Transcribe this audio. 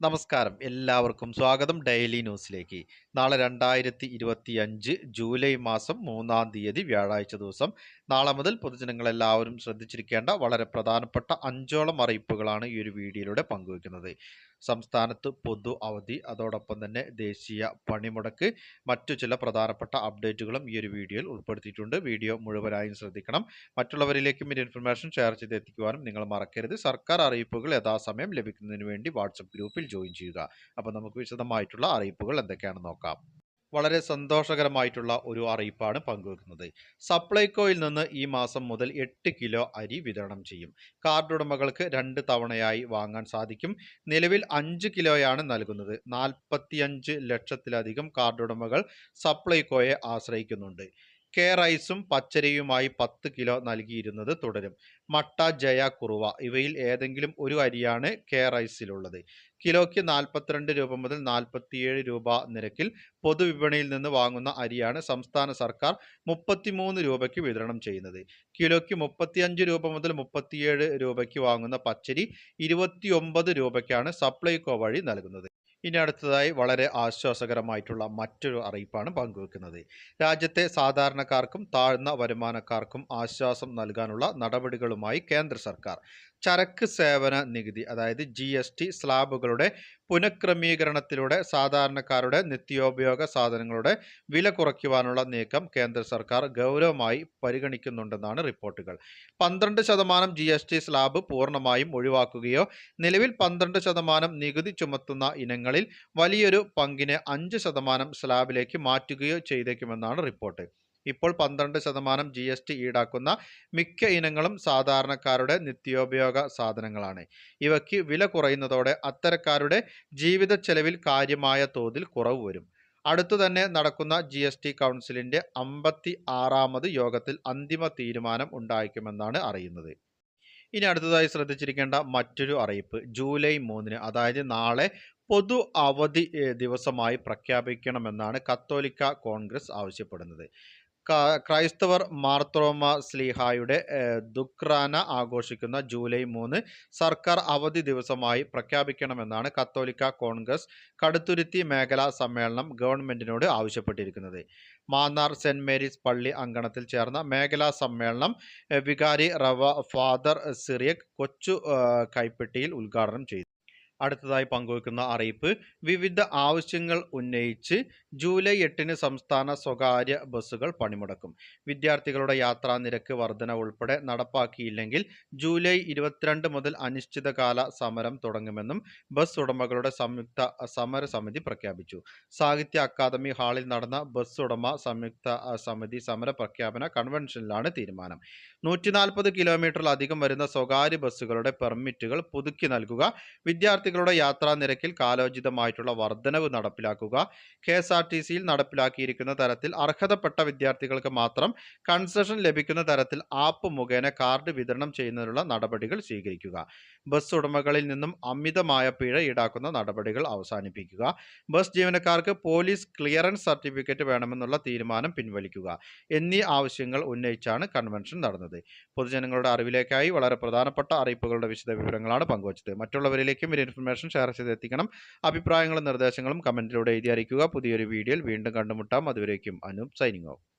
നമസ്കാരം. എല്ലാവർക്കും സ്വാഗതം ഡെയിലി ന്യൂസിലേക്ക്. നാളെ രണ്ടായിരത്തി ഇരുപത്തി അഞ്ച് ജൂലൈ മാസം മൂന്നാം തീയതി വ്യാഴാഴ്ച ദിവസം. നാളെ മുതൽ പൊതുജനങ്ങളെല്ലാവരും ശ്രദ്ധിച്ചിരിക്കേണ്ട വളരെ പ്രധാനപ്പെട്ട അഞ്ചോളം അറിയിപ്പുകളാണ് ഈ ഒരു വീഡിയോയിലൂടെ പങ്കുവയ്ക്കുന്നത്. സംസ്ഥാനത്ത് പൊതു അവധി അതോടൊപ്പം തന്നെ ദേശീയ പണിമുടക്ക് മറ്റു ചില പ്രധാനപ്പെട്ട അപ്ഡേറ്റുകളും ഈ ഒരു വീഡിയോയിൽ ഉൾപ്പെടുത്തിയിട്ടുണ്ട്. വീഡിയോ മുഴുവനായും ശ്രദ്ധിക്കണം. മറ്റുള്ളവരിലേക്കും ഈ ഇൻഫർമേഷൻ ഷെയർ ചെയ്ത് എത്തിക്കുവാനും നിങ്ങൾ മറക്കരുത്. സർക്കാർ അറിയിപ്പുകൾ യഥാസമയം ലഭിക്കുന്നതിന് വേണ്ടി വാട്സപ്പ് ഗ്രൂപ്പിൽ ജോയിൻ ചെയ്യുക. അപ്പോൾ നമുക്ക് വിശദമായിട്ടുള്ള അറിയിപ്പുകൾ എന്തൊക്കെയാണെന്ന് നോക്കാം. വളരെ സന്തോഷകരമായിട്ടുള്ള ഒരു അറിയിപ്പാണ് പങ്കുവെക്കുന്നത്. സപ്ലൈകോയിൽ നിന്ന് ഈ മാസം മുതൽ എട്ട് കിലോ അരി വിതരണം ചെയ്യും. കാർഡ് ഉടമകൾക്ക് രണ്ട് തവണയായി വാങ്ങാൻ സാധിക്കും. നിലവിൽ അഞ്ച് കിലോയാണ് നൽകുന്നത്. നാൽപ്പത്തിയഞ്ച് ലക്ഷത്തിലധികം കാർഡ് ഉടമകൾ സപ്ലൈകോയെ ആശ്രയിക്കുന്നുണ്ട്. കെ റൈസും പച്ചരിയുമായി പത്ത് കിലോ നൽകിയിരുന്നത് തുടരും. മട്ട ജയ കുറുവ ഇവയിൽ ഏതെങ്കിലും ഒരു അരിയാണ് കെ റൈസിലുള്ളത് കിലോയ്ക്ക് നാൽപ്പത്തിരണ്ട് രൂപ മുതൽ നാൽപ്പത്തിയേഴ് രൂപ നിരക്കിൽ പൊതുവിപണിയിൽ നിന്ന് വാങ്ങുന്ന അരിയാണ് സംസ്ഥാന സർക്കാർ മുപ്പത്തിമൂന്ന് രൂപയ്ക്ക് വിതരണം ചെയ്യുന്നത്. കിലോയ്ക്ക് മുപ്പത്തിയഞ്ച് രൂപ മുതൽ മുപ്പത്തിയേഴ് രൂപയ്ക്ക് വാങ്ങുന്ന പച്ചരി ഇരുപത്തിയൊമ്പത് രൂപയ്ക്കാണ് സപ്ലൈകോ വഴി നൽകുന്നത്. ഇനി അടുത്തതായി വളരെ ആശ്വാസകരമായിട്ടുള്ള മറ്റൊരു അറിയിപ്പാണ് പങ്കുവെക്കുന്നത്. രാജ്യത്തെ സാധാരണക്കാർക്കും താഴ്ന്ന വരുമാനക്കാർക്കും ആശ്വാസം നൽകാനുള്ള നടപടികളുമായി കേന്ദ്ര സർക്കാർ ചരക്ക് സേവന നികുതി അതായത് ജി എസ് ടി സ്ലാബുകളുടെ പുനഃക്രമീകരണത്തിലൂടെ സാധാരണക്കാരുടെ നിത്യോപയോഗ സാധനങ്ങളുടെ വില കുറയ്ക്കുവാനുള്ള നീക്കം കേന്ദ്ര സർക്കാർ ഗൗരവമായി പരിഗണിക്കുന്നുണ്ടെന്നാണ് റിപ്പോർട്ടുകൾ. പന്ത്രണ്ട് ശതമാനം ജി എസ് ടി സ്ലാബ് പൂർണമായും ഒഴിവാക്കുകയോ നിലവിൽ പന്ത്രണ്ട് ശതമാനം നികുതി ചുമത്തുന്ന ഇനങ്ങളിൽ വലിയൊരു പങ്കിനെ അഞ്ച് ശതമാനം സ്ലാബിലേക്ക് മാറ്റുകയോ ചെയ്തേക്കുമെന്നാണ് റിപ്പോർട്ട്. ഇപ്പോൾ പന്ത്രണ്ട് ശതമാനം ജി എസ് ടി ഈടാക്കുന്ന മിക്ക ഇനങ്ങളും സാധാരണക്കാരുടെ നിത്യോപയോഗ സാധനങ്ങളാണ്. ഇവയ്ക്ക് വില കുറയുന്നതോടെ അത്തരക്കാരുടെ ജീവിത ചെലവിൽ കാര്യമായ തോതിൽ കുറവ് വരും. അടുത്തു തന്നെ നടക്കുന്ന ജി എസ് ടി കൗൺസിലിന്റെ അമ്പത്തി ആറാമത് യോഗത്തിൽ അന്തിമ തീരുമാനം ഉണ്ടായേക്കുമെന്നാണ് അറിയുന്നത്. ഇനി അടുത്തതായി ശ്രദ്ധിച്ചിരിക്കേണ്ട മറ്റൊരു അറിയിപ്പ് ജൂലൈ മൂന്നിന് അതായത് നാളെ പൊതു അവധി ദിവസമായി പ്രഖ്യാപിക്കണമെന്നാണ് കത്തോലിക്ക കോൺഗ്രസ് ആവശ്യപ്പെടുന്നത്. ക്രൈസ്തവർ മാർത്തോമ സ്ലീഹായുടെ ദുക്രാന ആഘോഷിക്കുന്ന ജൂലൈ മൂന്ന് സർക്കാർ അവധി ദിവസമായി പ്രഖ്യാപിക്കണമെന്നാണ് കത്തോലിക്ക കോൺഗ്രസ് കടുത്തുരുത്തി മേഖലാ സമ്മേളനം ഗവൺമെന്റിനോട് ആവശ്യപ്പെട്ടിരിക്കുന്നത്. മാന്നാർ സെന്റ് മേരീസ് പള്ളി അങ്കണത്തിൽ ചേർന്ന മേഖലാ സമ്മേളനം വികാരി റവ ഫാദർ സിറിയക് കൊച്ചു കൈപ്പെട്ടിയിൽ ഉദ്ഘാടനം ചെയ്തു. അടുത്തതായി പങ്കുവയ്ക്കുന്ന അറിയിപ്പ് വിവിധ ആവശ്യങ്ങൾ ഉന്നയിച്ച് ജൂലൈ എട്ടിന് സംസ്ഥാന സ്വകാര്യ ബസ്സുകൾ പണിമുടക്കും. വിദ്യാർത്ഥികളുടെ യാത്രാ നിരക്ക് വർധന ഉൾപ്പെടെ നടപ്പാക്കിയില്ലെങ്കിൽ ജൂലൈ ഇരുപത്തിരണ്ട് മുതൽ അനിശ്ചിതകാല സമരം തുടങ്ങുമെന്നും ബസ് ഉടമകളുടെ സംയുക്ത സമരസമിതി പ്രഖ്യാപിച്ചു. സാഹിത്യ അക്കാദമി ഹാളിൽ നടന്ന ബസ് ഉടമ സംയുക്ത സമിതി സമര പ്രഖ്യാപന കൺവെൻഷനിലാണ് തീരുമാനം. നൂറ്റി നാൽപ്പത് കിലോമീറ്ററിലധികം വരുന്ന സ്വകാര്യ ബസ്സുകളുടെ പെർമിറ്റുകൾ പുതുക്കി നൽകുക വിദ്യാർത്ഥികളുടെ യാത്രാ നിരക്കിൽ കാലോചിതമായിട്ടുള്ള വർധനവ് നടപ്പിലാക്കുക. കെ എസ് ആർ ടി സിയിൽ നടപ്പിലാക്കിയിരിക്കുന്ന തരത്തിൽ അർഹതപ്പെട്ട വിദ്യാർത്ഥികൾക്ക് മാത്രം കൺസെഷൻ ലഭിക്കുന്ന തരത്തിൽ ആപ്പ് മുഖേന കാർഡ് വിതരണം ചെയ്യുന്നതിനുള്ള നടപടികൾ സ്വീകരിക്കുക. ബസ് ഉടമകളിൽ നിന്നും അമിതമായ പിഴ ഈടാക്കുന്ന നടപടികൾ അവസാനിപ്പിക്കുക. ബസ് ജീവനക്കാർക്ക് പോലീസ് ക്ലിയറൻസ് സർട്ടിഫിക്കറ്റ് വേണമെന്നുള്ള തീരുമാനം പിൻവലിക്കുക എന്നീ ആവശ്യങ്ങൾ ഉന്നയിച്ചാണ് കൺവെൻഷൻ നടന്നത്. പൊതുജനങ്ങളുടെ അറിവിലേക്കായി വളരെ പ്രധാനപ്പെട്ട അറിയിപ്പുകളുടെ വിശദ വിവരങ്ങളാണ് പങ്കുവച്ചത്. മറ്റുള്ളവരിലേക്കും ഇൻഫർമേഷൻ ഷെയർ ചെയ്ത് എത്തിക്കണം അഭിപ്രായങ്ങളും നിർദ്ദേശങ്ങളും കമന്റിലൂടെ എഴുതി അറിയിക്കുക. പുതിയൊരു വീഡിയോയിൽ വീണ്ടും കണ്ടുമുട്ടാം. അതുവരേക്കും അനൂപ് സൈനിങ് ഓഫ്.